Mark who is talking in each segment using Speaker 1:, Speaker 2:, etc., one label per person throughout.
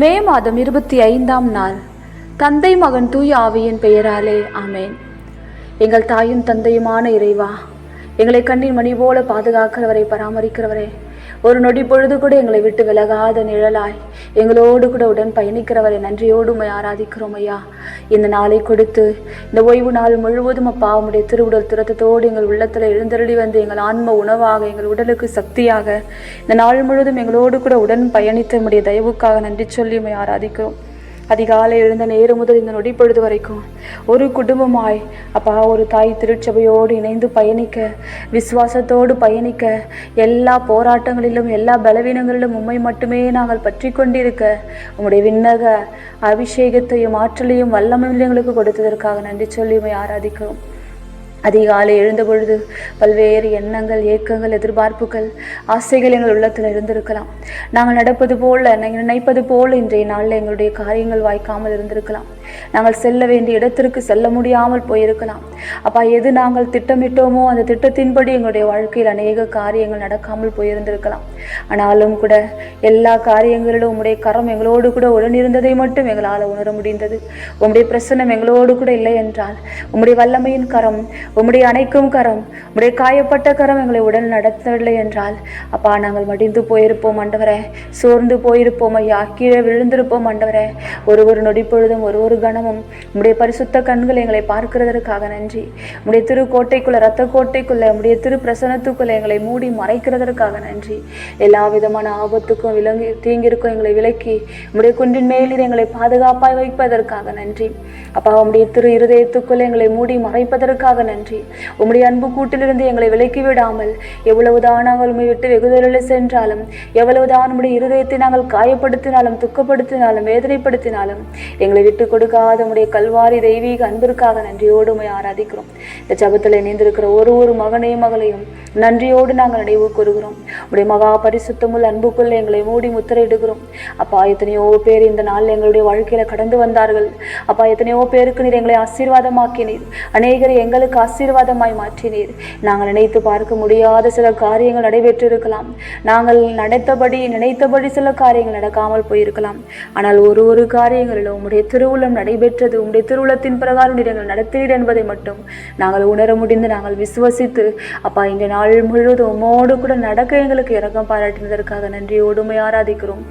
Speaker 1: மே மாதம் இருபத்தி ஐந்தாம் நாள். தந்தை மகன் தூய ஆவியின் பெயராலே ஆமேன். எங்கள் தாயும் தந்தையுமான இறைவா எங்களை கண்ணின் மணி போல பாதுகாக்கிறவரை பராமரிக்கிறவரே ஒரு நொடி பொழுது கூட எங்களை விட்டு விலகாத நிழலாய். எங்களோடு கூட உடன் பயணிக்கிறவரை நன்றியோடு உமை ஆராதிக்கிறோம் ஐயா. இந்த நாளை கொடுத்து இந்த ஓய்வு நாள் முழுவதும் அப்பா உடைய திருவுடல் துரத்தத்தோடு எங்கள் உள்ளத்தில் எழுந்தருளி வந்து எங்கள் ஆன்ம உணவாக எங்கள் உடலுக்கு சக்தியாக இந்த நாள் முழுவதும் எங்களோடு கூட உடன் பயணித்த உடைய தயவுக்காக நன்றி சொல்லி உமை ஆராதிக்கிறோம். அதிகாலை எழுந்த நேரம் முதல் இந்த நொடி பொழுது வரைக்கும் ஒரு குடும்பமாய் அப்பா ஒரு தாய் திருச்சபையோடு இணைந்து பயணிக்க விசுவாசத்தோடு பயணிக்க எல்லா போராட்டங்களிலும் எல்லா பலவீனங்களிலும் உண்மை மட்டுமே நாங்கள் பற்றி கொண்டிருக்க உங்களுடைய விண்ணக அபிஷேகத்தையும் ஆற்றலையும் வல்லமையும் எங்களுக்கு கொடுத்ததற்காக நன்றி சொல்லி ஆராதிக்கிறோம். அதிகாலை எழுந்தபொழுது பல்வேறு எண்ணங்கள் ஏக்கங்கள் எதிர்பார்ப்புகள் ஆசைகள் எங்கள் உள்ளத்தில் இருந்திருக்கலாம். நாங்கள் நடப்பது போல நினைப்பது போல இன்றைய நாளில் எங்களுடைய காரியங்கள் வாய்க்காமல் இருந்திருக்கலாம். நாங்கள் செல்ல வேண்டிய இடத்திற்கு செல்ல முடியாமல் போயிருக்கலாம். அப்பா எது நாங்கள் திட்டமிட்டோமோ அந்த திட்டத்தின்படி எங்களுடைய வாழ்க்கையில் அநேக காரியங்கள் நடக்காமல் போயிருந்திருக்கலாம். ஆனாலும் கூட எல்லா காரியங்களிலும் உம்முடைய கரம் எங்களோடு கூட உடனிருந்ததை மட்டும் எங்களால் உணர முடிந்தது. உம்முடைய பிரசன்னம் எங்களோடு கூட இல்லை என்றால் உம்முடைய வல்லமையின் கரம் உம்முடைய அணைக்கும் கரம் உம்முடைய காயப்பட்ட கரம் எங்களை உடல் நடத்தவில்லை என்றால் அப்பா நாங்கள் மடிந்து போயிருப்போம் ஆண்டவரே. சோர்ந்து போயிருப்போம் ஐயா கீழே விழுந்திருப்போம் ஆண்டவரே. ஒரு ஒரு நொடி பொழுதும் ஒரு ஒரு கணமும் உம்முடைய பரிசுத்த கண்கள் எங்களை பார்க்கிறதற்காக நன்றி. உம்முடைய திருக்கோட்டைக்குள்ளே ரத்த கோட்டைக்குள்ள உம்முடைய திரு பிரசனத்துக்குள்ள எங்களை மூடி மறைக்கிறதற்காக நன்றி. எல்லா விதமான ஆபத்துக்கும் விலங்கி தீங்கிற்கும் எங்களை விலக்கி உம்முடைய குன்றின் மேலில் எங்களை பாதுகாப்பாய் வைப்பதற்காக நன்றி. அப்பா உம்முடைய திரு இருதயத்துக்குள்ள எங்களை மூடி மறைப்பதற்காக நன்றி. நன்றி. உம்முடைய அன்பு கூட்டிலிருந்து எங்களை விலக்கி விடாமல் எவ்வளவுதான் நாங்கள் உண்மை விட்டு வெகுதலில் சென்றாலும் எவ்வளவுதான் நம்முடைய இருதயத்தை நாங்கள் காயப்படுத்தினாலும் துக்கப்படுத்தினாலும் வேதனைப்படுத்தினாலும் எங்களை விட்டு கொடுக்காத உடைய கல்வாரி தெய்வீக அன்பிற்காக நன்றியோடு உண்மை ஆராதிக்கிறோம். இந்த ஜபத்தில் இணைந்திருக்கிற ஒரு ஒரு மகனையும் மகளையும் நன்றியோடு நாங்கள் நினைவு கூறுகிறோம். உடைய மகா பரிசுத்தமுள்ள அன்புக்குள்ள எங்களை மூடி முத்திரையிடுகிறோம். அப்பா எத்தனையோ பேர் இந்த நாளில் எங்களுடைய வாழ்க்கையில கடந்து வந்தார்கள். அப்பா எத்தனையோ பேருக்கு நீர் எங்களை ஆசீர்வாதமாக்கினீர். அநேகரை எங்களுக்கு ஆசீர்வாதமாய் மாற்றினீர். நாங்கள் நினைத்து பார்க்க முடியாத சில காரியங்கள் நடைபெற்றிருக்கலாம். நாங்கள் நினைத்தபடி நினைத்தபடி சில காரியங்கள் நடக்காமல் போயிருக்கலாம். ஆனால் ஒரு ஒரு காரியங்களிலும் உம்முடைய திருவுளம் நடைபெற்றது. உம்முடைய திருவுளத்தின் பிரகாரம் நீர் எங்கள் நடத்தினீர் என்பதை மட்டும் நாங்கள் உணர முடிந்து நாங்கள் விசுவசித்து அப்பா இந்த நாள் முழுவதும் உமோடு கூட நடக்க எங்களுக்கு இறக்கம் பாராட்டினதற்காக நன்றி உம்மை ஆராதிக்கிறோம்.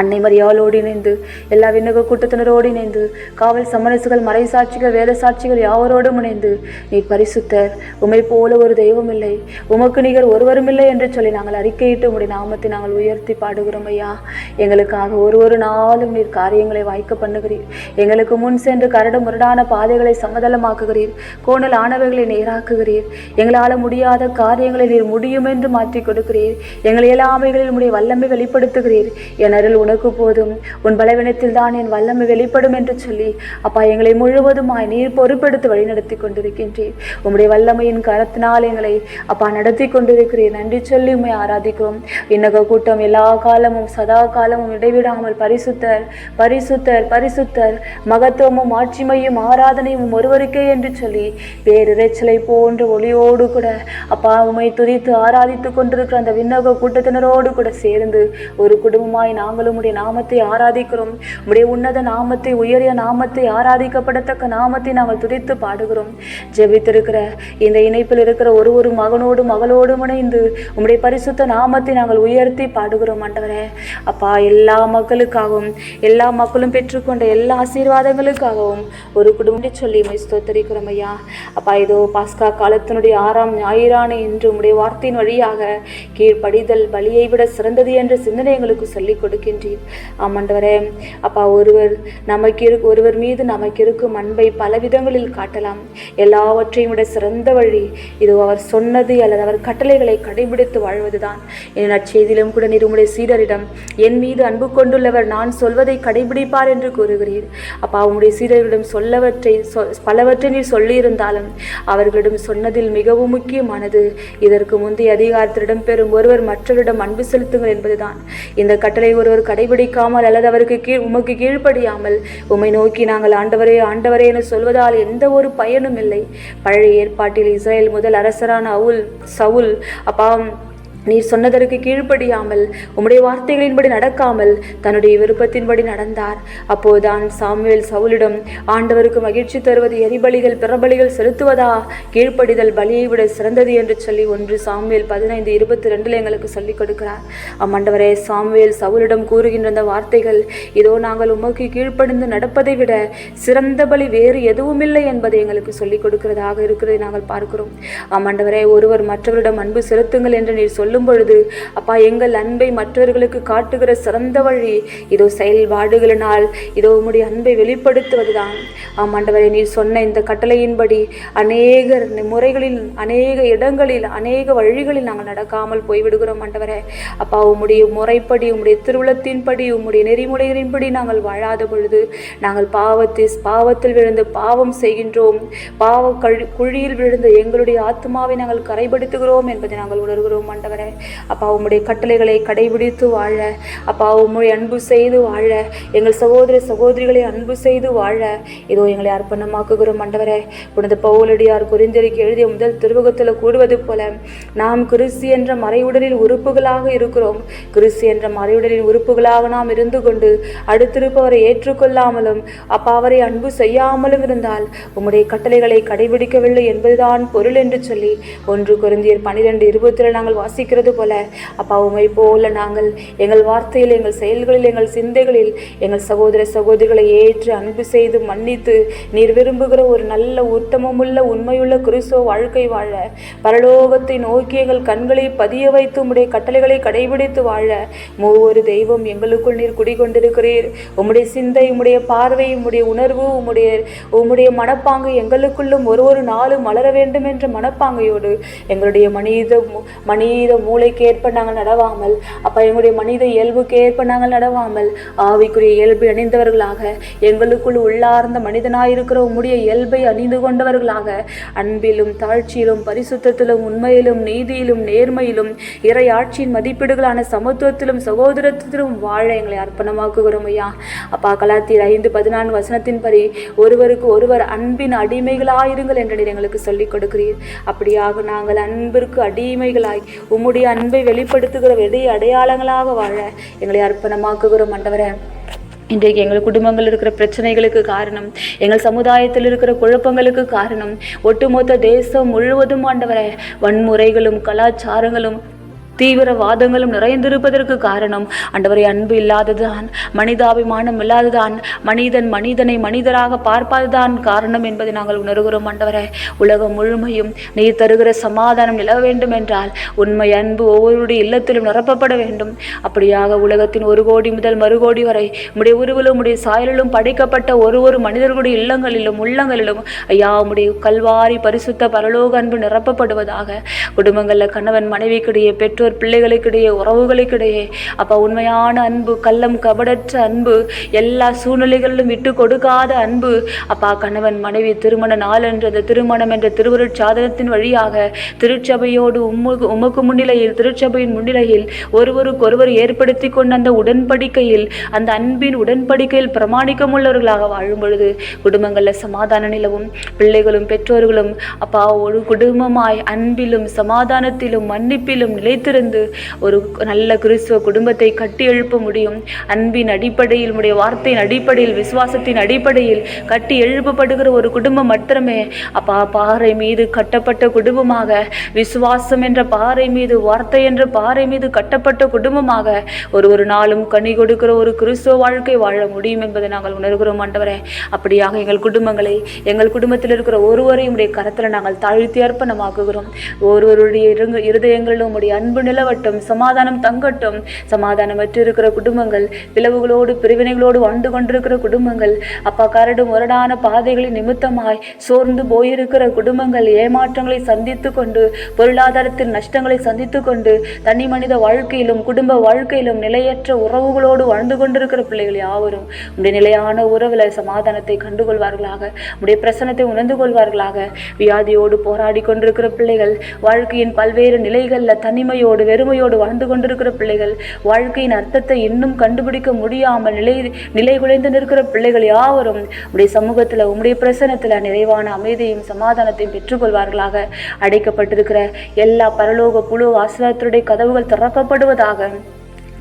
Speaker 1: அன்னை மரியாளோடு இணைந்து எல்லா விண்ணக கூட்டத்தினரோடு இணைந்து காவல் சமரசுகள் மறை சாட்சிகள் வேத சாட்சிகள் யாவரோடும் இணைந்து நீ பரிசுத்தர் உமை போல ஒரு தெய்வம் இல்லை உமக்கு நிகர் ஒருவரும் இல்லை என்று சொல்லி நாங்கள் அறிக்கையிட்டு உடைய நாமத்தை நாங்கள் உயர்த்தி பாடுகிறோம் ஐயா. எங்களுக்காக ஒரு ஒரு நாளும் நீர் காரியங்களை வாய்க்க பண்ணுகிறீர். எங்களுக்கு முன் சென்று கரடு முரடான பாதைகளை சமதளமாக்குகிறீர் கோணல் ஆனவைகளை நேராக்குகிறீர். எங்களால் முடியாத காரியங்களை நீர் முடியும் என்று மாற்றி கொடுக்கிறீர். எங்கள் இயலாமைகளில் உடைய வல்லமை வெளிப்படுத்துகிறீர். என் அருள் உனக்கு போதும் உன் பலவீனத்தில் தான் என் வல்லமை வெளிப்படும் என்று சொல்லி அப்பா எங்களை முழுவதுமாய் நீர் பொறுப்பெடுத்து வழிநடத்தி கொண்டிருக்கின்றீர். உம்முடைய வல்லமையின் கரத்தினால் எங்களை அப்பா நடத்தி கொண்டிருக்கிறீர். நன்றி சொல்லி உம்மை ஆராதிக்கிறோம். விண்ணக கூட்டம் எல்லா காலமும் சதா காலமும் இடைவிடாமல் பரிசுத்தர் பரிசுத்தர் பரிசுத்தர். மகத்துவமும் ஆட்சிமையும் ஆராதனையும் ஒருவருக்கே என்று சொல்லி பேரிரைச்சலை போன்ற ஒளியோடு கூட அப்பா உம்மை துதித்து ஆராதித்து கொண்டிருக்கிற அந்த விண்ணக கூட்டத்தினரோடு கூட சேர்ந்து ஒரு குடும்பமாய் நாங்களும் உடைய நாமத்தை ஆராதிக்கிறோம். உடைய உன்னத நாமத்தை உயரிய நாமத்தை ஆராதிக்கப்படத்தக்க நாமத்தை நாங்கள் துதித்து பாடுகிறோம். ஜெபித்திருக்கிற இந்த இணைப்பில் இருக்கிற ஒரு ஒரு மகனோடு மகளோடும் இணைந்து உம்முடைய பரிசுத்த நாமத்தை நாங்கள் உயர்த்தி பாடுகிறோம் ஆண்டவரே. அப்பா எல்லா மக்களுக்காகவும் எல்லா மக்களும் பெற்றுக்கொண்ட எல்லா ஆசீர்வாதங்களுக்காகவும் ஒரு குடும்பத்தை சொல்லி ஸ்தோத்தரிக்கிறோம் ஐயா. அப்பா இதோ பாஸ்கா காலத்தினுடைய ஆறாம் ஞாயிறான என்று உம்முடைய வார்த்தையின் வழியாக கீழ்ப்படிதல் பலியை விட சிறந்தது என்ற சிந்தனை எங்களுக்கு சொல்லிக் கொடுக்கின்றீர் ஆமாண்டவரே அப்பா ஒருவர் நமக்கு இரு ஒருவர் மீது நமக்கு இருக்கும் அன்பை பல விதங்களில் காட்டலாம். எல்லாவற்றையும் விட சிறந்த வழி இது அவர் சொன்னது அல்லது அவர் கட்டளைகளை கடைபிடித்து வாழ்வதுதான். என் நற்செய்தியிலும் கூட நீர் உங்களுடைய சீடரிடம் என் மீது அன்பு கொண்டுள்ளவர் நான் சொல்வதை கடைபிடிப்பார் என்று கூறுகிறீர். அப்பா உங்களுடைய சீடர்களிடம் சொல்லவற்றை பலவற்றை நீர் சொல்லியிருந்தாலும் அவர்களிடம் சொன்னதில் மிகவும் முக்கியமானது இதற்கு முந்தைய அதிகாரத்திடம் பெறும் ஒருவர் மற்றவரிடம் அன்பு செலுத்துங்கள் என்பதுதான். இந்த கட்டளை ஒருவர் கடைபிடிக்காமல் அல்லது அவருக்கு கீழ் உமக்கு கீழ்ப்படியாமல் உம்மை நோக்கி நாங்கள் ஆண்டவரே ஆண்டவரே என சொல்வதால் எந்த ஒரு பயனும் இல்லை. பழைய ஏற்பாட்டில் இஸ்ரேல் முதல் அரசரான அவுல் சவுல் அப்பா நீர் சொன்னதற்கு கீழ்ப்படியாமல் உம்முடைய வார்த்தைகளின்படி நடக்காமல் தன்னுடைய விருப்பத்தின்படி நடந்தார். அப்போதுதான் சாமுவேல் சவுலிடம் ஆண்டவருக்கு மகிழ்ச்சி தருவது எரிபலிகள் பிறபலிகள் செலுத்துவதா? கீழ்ப்படிதல் பலியை விட சிறந்தது என்று சொல்லி ஒன்று சாமுவேல் பதினைந்து இருபத்தி ரெண்டில் எங்களுக்கு சொல்லிக் கொடுக்கிறார். அம்மாண்டவரே சாமுவேல் சவுலிடம் கூறுகின்ற அந்த வார்த்தைகள் இதோ நாங்கள் உமக்கு கீழ்ப்படிந்து நடப்பதை விட சிறந்த பலி வேறு எதுவுமில்லை என்பதை எங்களுக்கு சொல்லிக் கொடுக்கிறதாக இருக்கிறதை நாங்கள் பார்க்கிறோம். ஆமாண்டவரே ஒருவர் மற்றவரிடம் அன்பு செலுத்துங்கள் என்று நீர் சொல்லும் பொழுது அப்பா எங்கள் அன்பை மற்றவர்களுக்கு காட்டுகிற சிறந்த வழி இதோ செயல்பாடுகளினால் இதோ உம்முடைய அன்பை வெளிப்படுத்துவதுதான். ஆமாண்டவரே நீர் சொன்ன இந்த கட்டளையின்படி அநேக முறைகளில் அநேக இடங்களில் அநேக வழிகளில் நாங்கள் நடக்காமல் போய்விடுகிறோம் ஆண்டவரே. அப்பா உம்முடைய முறைப்படி உம்முடைய திருவுளத்தின்படி உம்முடைய நெறிமுறைகளின்படி நாங்கள் வாழாத பொழுது நாங்கள் பாவத்தை பாவத்தில் விழுந்து பாவம் செய்கின்றோம். பாவ கழி குழியில் விழுந்து எங்களுடைய ஆத்மாவை நாங்கள் கரைப்படுத்துகிறோம் என்பதை நாங்கள் உணர்கிறோம் ஆண்டவரே. அப்பா உம்முடைய கட்டளைகளை கடைபிடித்து வாழ. அப்பா உம்முடைய அன்பு செய்து வாழ. எங்கள் சகோதர சகோதரிகளை அன்பு செய்து வாழ. இதோ எங்களை அர்ப்பணமாக்குகிறோம் ஆண்டவரே. புனித பவுலடியார் குறிந்தறிக்கை எழுதிய முதல் திருவகத்தில் கூடுவது போல நாம் கிறிஸ்து என்ற மறைவுடலில் உறுப்புகளாக இருக்கிறோம். கிறிஸ்து என்ற மறைவுடலின் உறுப்புகளாக நாம் இருந்து கொண்டு அடுத்திருப்பவரை ஏற்றுக்கொள்ளாமலும் அப்பா அவரை அன்பு செய்யாமலும் இருந்தால் உம்முடைய கட்டளைகளை கடைபிடிக்கவில்லை என்பதுதான் பொருள் என்று சொல்லி ஒன்று குருந்தியர் பனிரெண்டு இருபத்தில் நாங்கள் இருக்கிறது போல. அப்பா உமை போல நாங்கள் எங்கள் வார்த்தையில் எங்கள் செயல்களில் எங்கள் சிந்தைகளில் எங்கள் சகோதர சகோதரிகளை ஏற்று அன்பு செய்து மன்னித்து நீர் விரும்புகிற ஒரு நல்ல உத்தமமுள்ள உண்மையுள்ள கிறிஸ்துவ வாழ்க்கை வாழ. பரலோகத்தை நோக்கி எங்கள் கண்களை பதிய வைத்து உம்முடைய கட்டளைகளை கடைபிடித்து வாழ. மூவொரு தெய்வம் எங்களுக்குள் நீர் குடிகொண்டிருக்கிறீர். உம்முடைய சிந்தை உம்முடைய பார்வை உம்முடைய உணர்வு உம்முடைய உம்முடைய மனப்பாங்கு எங்களுக்குள்ளும் ஒரு ஒரு நாளும் மலர வேண்டும் என்ற மனப்பாங்கையோடு எங்களுடைய மனித மனித மூளைக்கு ஏற்ப நாங்கள் நடவாமல் அப்பா எங்களுடைய மனித இயல்புக்கு ஏற்ப நாங்கள் நடவாமல் ஆவிக்குரிய இயல்பை அணிந்தவர்களாக எங்களுக்குள் உள்ளார்ந்த மனிதனாயிருக்கிற உம்முடைய இயல்பை அணிந்து கொண்டவர்களாக அன்பிலும் தாழ்ச்சியிலும் பரிசுத்தத்திலும் உண்மையிலும் நீதியிலும் நேர்மையிலும் இறை ஆட்சியின் மதிப்பீடுகளான சமத்துவத்திலும் சகோதரத்திலும் வாழ எங்களை அர்ப்பணமாக்குகிறோம் ஐயா. அப்பா கலாத்தியர் ஐந்து பதினான்கு வசனத்தின்படி ஒருவருக்கு ஒருவர் அன்பின் அடிமைகளாயிருங்கள் என்று நீர் எங்களுக்கு சொல்லிக் கொடுக்கிறீர். அப்படியாக நாங்கள் அன்பிற்கு அடிமைகளாய் உம்முடைய அன்பை வெளிப்படுத்துகிற வெளி அடையாளங்களாக வாழ எங்களை அர்ப்பணமாக்குகிறோம் ஆண்டவரே இன்றைக்கு எங்கள் குடும்பங்கள் இருக்கிற பிரச்சனைகளுக்கு காரணம் எங்கள் சமுதாயத்தில் இருக்கிற குழப்பங்களுக்கு காரணம் ஒட்டுமொத்த தேசம் முழுவதும் ஆண்டவரை வன்முறைகளும் கலாச்சாரங்களும் தீவிரவாதங்களும் நிறைந்திருப்பதற்கு காரணம். அண்டவரை அன்பு இல்லாததுதான் மனிதாபிமானம் இல்லாததுதான் மனிதன் மனிதனை மனிதராக பார்ப்பதுதான் காரணம் என்பதை நாங்கள் உணர்கிறோம் ஆண்டவரே. உலகம் முழுமையும் நீ தருகிற சமாதானம் நிலவ வேண்டும் என்றால் உண்மை அன்பு ஒவ்வொருடைய இல்லத்திலும் நிரப்பப்பட வேண்டும். அப்படியாக உலகத்தின் ஒரு கோடி முதல் மறு கோடி வரை உடைய உருவிலும் உடைய சாயலிலும் படைக்கப்பட்ட ஒரு ஒரு மனிதர்களுடைய இல்லங்களிலும் உள்ளங்களிலும் ஐயா உடைய கல்வாரி பரிசுத்த பரலோக அன்பு நிரப்பப்படுவதாக குடும்பங்களில் கணவன் மனைவிக்கிடையே பெற்றோர் பிள்ளைகளுக்கிடையே உறவுகளுக்கிடையே. அப்பா உண்மையான அன்பு கள்ளம் கபடற்ற அன்பு எல்லா சூழ்நிலைகளிலும் விட்டு கொடுக்காத அன்பு. அப்பா கணவன் மனைவி திருமண நாள் என்ற அந்த திருமணம் என்ற திருவருட் சாதனத்தின் வழியாக திருச்சபையோடு உம்முக்கு உமக்கு முன்னிலையில் திருச்சபையின் முன்னிலையில் ஒருவருக்கொருவர் ஏற்படுத்தி கொண்ட அந்த உடன்படிக்கையில் அந்த அன்பின் உடன்படிக்கையில் பிரமாணிக்கமுள்ளவர்களாக வாழும் பொழுது குடும்பங்களில் சமாதான நிலவும் பிள்ளைகளும் பெற்றோர்களும் அப்பா ஒரு குடும்பமாய் அன்பிலும் சமாதானத்திலும் மன்னிப்பிலும் நிலைத்து பொறுத்திருந்து ஒரு நல்ல கிறிஸ்துவ குடும்பத்தை கட்டி எழுப்ப முடியும். அன்பின் அடிப்படையில் உடைய வார்த்தையின் அடிப்படையில் விசுவாசத்தின் அடிப்படையில் கட்டி எழுப்பப்படுகிற ஒரு குடும்பம் மாத்திரமே. அப்பா பாறை மீது கட்டப்பட்ட குடும்பமாக விசுவாசம் என்ற பாறை மீது வார்த்தை என்ற பாறை மீது கட்டப்பட்ட குடும்பமாக ஒரு ஒரு நாளும் கனி கொடுக்கிற ஒரு கிறிஸ்துவ வாழ்க்கை வாழ முடியும் என்பதை நாங்கள் உணர்கிறோம் ஆண்டவரே. அப்படியாக எங்கள் குடும்பங்களை எங்கள் குடும்பத்தில் இருக்கிற ஒருவரையும் உடைய கரத்தில் நாங்கள் தாழ்த்தி அர்ப்பணமாக்குகிறோம். ஒருவருடைய இருங்க இருதயங்களிலும் உடைய அன்பு நிலவட்டும் சமாதானம் தங்கட்டும். சமாதானமற்று இருக்கிற குடும்பங்கள் பிளவுகளோடு பிரிவினைகளோடு வாழ்ந்து கொண்டிருக்கிற குடும்பங்கள் அப்பா கரடு முரடான பாதைகளின் நிமித்தமாய் சோர்ந்து போயிருக்கிற குடும்பங்கள் ஏமாற்றங்களை சந்தித்து கொண்டு பொருளாதாரத்தில் நஷ்டங்களை சந்தித்து கொண்டு தனி மனித வாழ்க்கையிலும் குடும்ப வாழ்க்கையிலும் நிலையற்ற உறவுகளோடு வாழ்ந்து கொண்டிருக்கிற பிள்ளைகள் யாவரும் உடைய நிலையான உறவில் சமாதானத்தை கண்டுகொள்வார்களாக உடைய பிரசனத்தை உணர்ந்து கொள்வார்களாக. வியாதியோடு போராடி கொண்டிருக்கிற பிள்ளைகள் வாழ்க்கையின் பல்வேறு நிலைகளில் தனிமையோடு பசியோடு வெறுமையோடு வாழ்ந்து கொண்டிருக்கிற பிள்ளைகள் வாழ்க்கையின் அர்த்தத்தை இன்னும் கண்டுபிடிக்க முடியாமல் நிலை நிலை குலைந்து நிற்கிற பிள்ளைகள் யாவரும் உடைய சமூகத்தில் உம்முடைய பிரசனத்தில் நிறைவான அமைதியும் சமாதானத்தையும் பெற்றுக்கொள்வார்களாக. அடைக்கப்பட்டிருக்கிற எல்லா பரலோக புழு ஆசிரியத்துடைய கதவுகள் திறக்கப்படுவதாக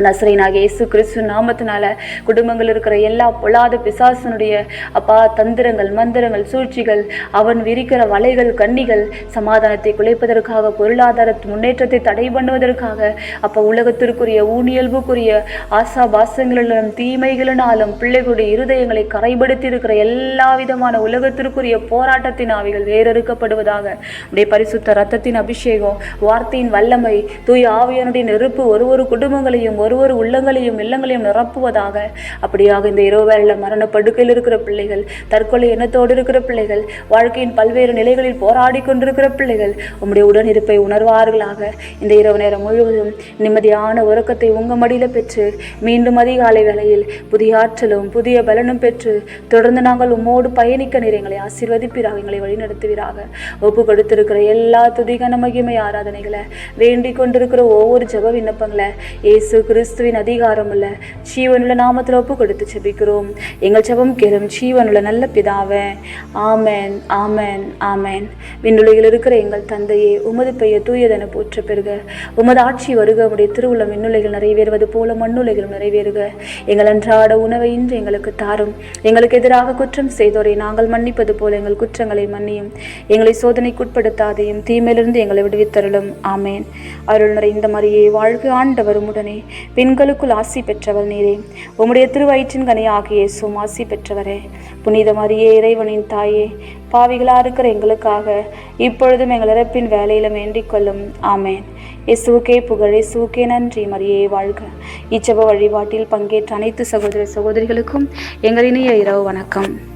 Speaker 1: நசரீனாக இயேசு கிறிஸ்து நாமத்தினால குடும்பங்கள் இருக்கிற எல்லா பொல்லாத பிசாசனுடைய அப்பா தந்திரங்கள் மந்திரங்கள் சூழ்ச்சிகள் அவன் விரிக்கிற வலைகள் கண்ணிகள் சமாதானத்தை குலைப்பதற்காக பொருளாதார முன்னேற்றத்தை தடை பண்ணுவதற்காக அப்போ உலகத்திற்குரிய ஊனியல்புக்குரிய ஆசா பாசங்களிலும் தீமைகளினாலும் பிள்ளைகளுடைய இருதயங்களை கரைபடுத்தி இருக்கிற எல்லா விதமான உலகத்திற்குரிய போராட்டத்தின் ஆவிகள் வேறறுக்கப்படுவதாக உடைய பரிசுத்த ரத்தத்தின் அபிஷேகம் வார்த்தையின் வல்லமை தூய் ஆவியனுடைய நெருப்பு ஒரு ஒரு குடும்பங்களையும் ஒரு ஒரு உள்ளங்களையும் இல்லங்களையும் நிரப்புவதாக. அப்படியாக இந்த இரவு வேளில் மரண படுக்கையில் இருக்கிற பிள்ளைகள் தற்கொலை எண்ணத்தோடு இருக்கிற பிள்ளைகள் வாழ்க்கையின் பல்வேறு நிலைகளில் போராடி கொண்டிருக்கிற பிள்ளைகள் உம்முடைய உடனிருப்பை உணர்வார்களாக. இந்த இரவு நேரம் முழுவதும் நிம்மதியான உறக்கத்தை உங்க மடியில் பெற்று மீண்டும் அதிகாலை வேளையில் புதிய ஆற்றலும் புதிய பலனும் பெற்று தொடர்ந்து நாங்கள் உம்மோடு பயணிக்க நீர் எங்களை ஆசீர்வதிப்பீராக எங்களை வழிநடத்துவீராக. ஒப்பு கொடுத்திருக்கிற எல்லா துதிகன மகிமை ஆராதனைகளை வேண்டிக் கொண்டிருக்கிற ஒவ்வொரு ஜெப விண்ணப்பங்களை இயேசு கிறிஸ்துவின் அதிகாரம் உள்ள ஜீவனுள்ள நாமத்தில் ஒப்பு கொடுத்து செபிக்கிறோம் எங்கள் செபம் கேளும் ஜீவனுள்ள நல்ல பிதாவே ஆமேன் ஆமேன் ஆமேன். விண்ணுலகில் இருக்கிற எங்கள் தந்தையே உமது பெயர் தூயதென போற்ற பெறுக. உமது ஆட்சி வருக உடைய திருவுள்ளம் விண்ணுலகில் நிறைவேறுவது போல மண்ணுலகிலும் நிறைவேறுக. எங்கள் அன்றாட உணவை இன்று எங்களுக்கு தாரும். எங்களுக்கு எதிராக குற்றம் செய்தோரை நாங்கள் மன்னிப்பது போல எங்கள் குற்றங்களை மன்னியும். எங்களை சோதனைக்குட்படுத்தாதையும் தீமையிலிருந்து எங்களை விடுவித்தருளும். ஆமேன். அருள் நிறைந்த மாதிரியே வாழ்க ஆண்டவரும் உடனே பெண்களுக்குள் ஆசி பெற்றவர் நீரே. உம்முடைய திருவயிற்றின் கனியாகிய இயேசுவும் ஆசி பெற்றவரே. புனித மரியே இறைவனின் தாயே பாவிகளாக இருக்கிற எங்களுக்காக இப்பொழுதும் எங்கள் இறப்பின் வேலையில வேண்டிக் கொள்ளும். ஆமேன். இயேசுவுக்கே புகழ் இயேசுவுக்கே நன்றி மரியே வாழ்க. இச்சப வழிபாட்டில் பங்கேற்ற அனைத்து சகோதர சகோதரிகளுக்கும் எங்கள் இரவு வணக்கம்.